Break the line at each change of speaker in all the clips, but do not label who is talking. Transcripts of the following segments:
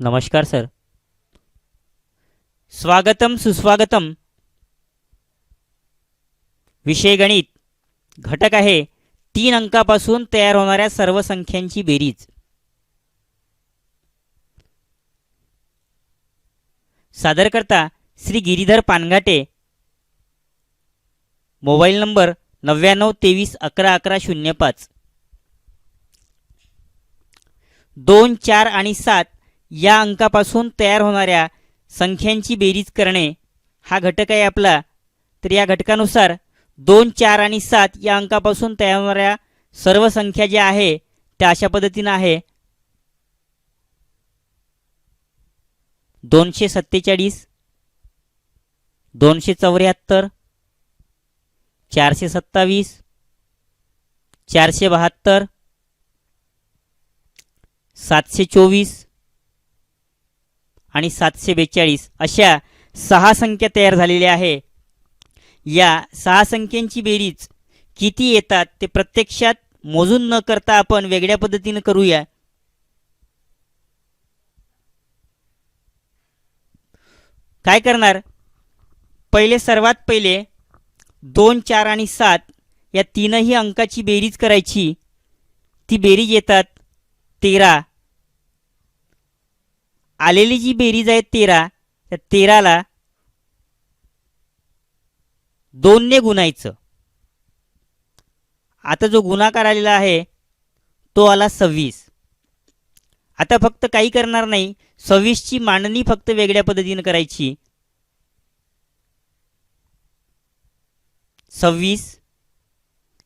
नमस्कार सर. स्वागतम सुस्वागतम. विषय गणित. घटक आहे तीन अंकापासून तयार होणाऱ्या सर्व संख्यांची बेरीज. सादरकर्ता श्री गिरीधर पानघाटे. मोबाईल नंबर नव्याण्णव तेवीस अकरा अकरा शून्य पाच. दोन चार आणि सात या अंकापासून तयार होणाऱ्या संख्यांची बेरीज करणे हा घटक आहे आपला. तर या घटकानुसार दोन चार आणि सात या अंकापासून तयार होणाऱ्या सर्व संख्या ज्या आहे त्या अशा पद्धतीनं आहे. दोनशे सत्तेचाळीस दोनशे चौऱ्याहत्तर चारशे सत्तावीस चारशे बहात्तर सातशे चोवीस आणि सातशे बेचाळीस अशा सहा संख्या तयार झालेल्या आहे. या सहा संख्यांची बेरीज किती येतात ते प्रत्यक्षात मोजून न करता आपण वेगळ्या पद्धतीनं करूया. काय करणार? पहिले सर्वात पहिले दोन चार आणि सात या तीनही अंकाची बेरीज करायची. ती बेरीज येतात तेरा. आलेली जी बेरीज आहे तेरा त्या तेराला दोनने गुणायचं. आता जो गुणाकार आलेला आहे तो आला सव्वीस. आता फक्त काही करणार नाही सव्वीसची मांडणी फक्त वेगळ्या पद्धतीनं करायची. सव्वीस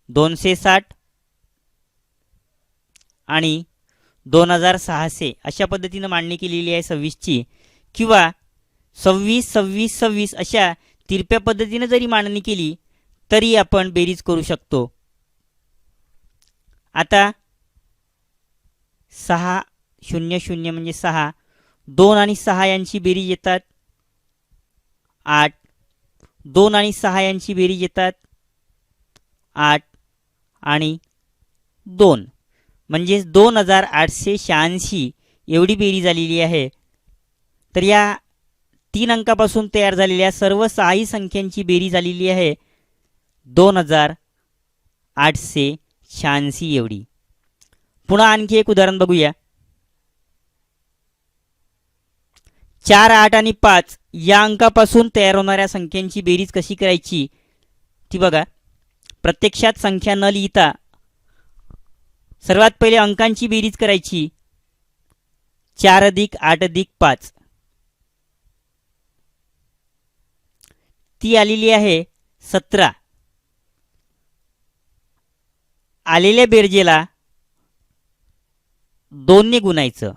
दोनशे साठ आणि दोन हजार सहाशे अशा पद्धतीनं मांडणी केलेली आहे सव्वीसची. किंवा सव्वीस सव्वीस सव्वीस अशा तिरप्या पद्धतीनं जरी मांडणी केली तरी आपण बेरीज करू शकतो. आता सहा शून्य शून्य म्हणजे सहा. दोन आणि सहा यांची बेरीज येतात. आठ. दोन आणि सहा यांची बेरीज येतात. आठ आणि दोन. म्हणजेच दोन हजार आठशे शहाऐंशी एवढी बेरीज आलेली आहे. तर या तीन अंकापासून तयार झालेल्या सर्व सहाही संख्यांची बेरीज आलेली आहे. दोन हजार आठशे शहाऐंशी एवढी. पुन्हा आणखी एक उदाहरण बघूया. चार आठ आणि पाच या अंकापासून तयार होणाऱ्या संख्यांची बेरीज कशी करायची ती बघा. प्रत्यक्षात संख्या न लिहिता सर्वात पहिले अंकांची बेरीज करायची. चार अधिक आठ अधिक पाच. ती आलेली आहे सतरा. आलेल्या बेरजेला दोनने गुणायचं.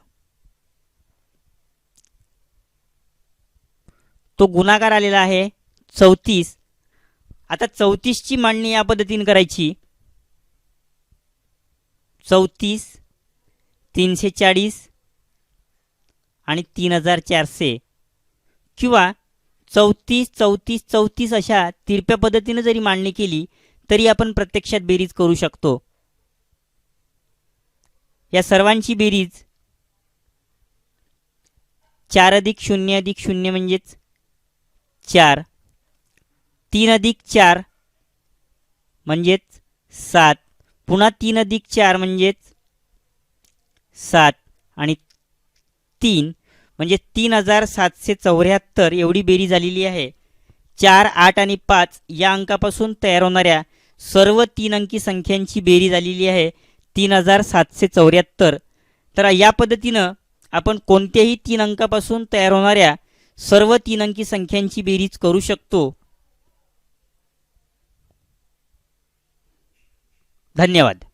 तो गुणाकार आलेला आहे चौतीस. आता चौतीसची मांडणी या पद्धतीने करायची. चौतीस तीनशे चाळीस आणि तीन हजार चारशे किंवा चौतीस चौतीस चौतीस अशा तिरप्या पद्धतीनं जरी मांडणी केली तरी आपण प्रत्यक्षात बेरीज करू शकतो. या सर्वांची बेरीज चार अधिक शून्य अधिक शून्य म्हणजेच चार. तीन अधिक चार म्हणजेच सात. पुन्हा तीन अधिक चार म्हणजेच सात आणि तीन म्हणजे तीन हजार सातशे चौऱ्याहत्तर एवढी बेरीज झालेली आहे. चार आठ आणि पाच या अंकापासून तयार होणाऱ्या सर्व तीन अंकी संख्यांची बेरीज आलेली आहे तीन हजार सातशे चौऱ्याहत्तर. तर या पद्धतीनं आपण कोणत्याही तीन अंकापासून तयार होणाऱ्या सर्व तीन अंकी संख्यांची बेरीज करू शकतो. धन्यवाद.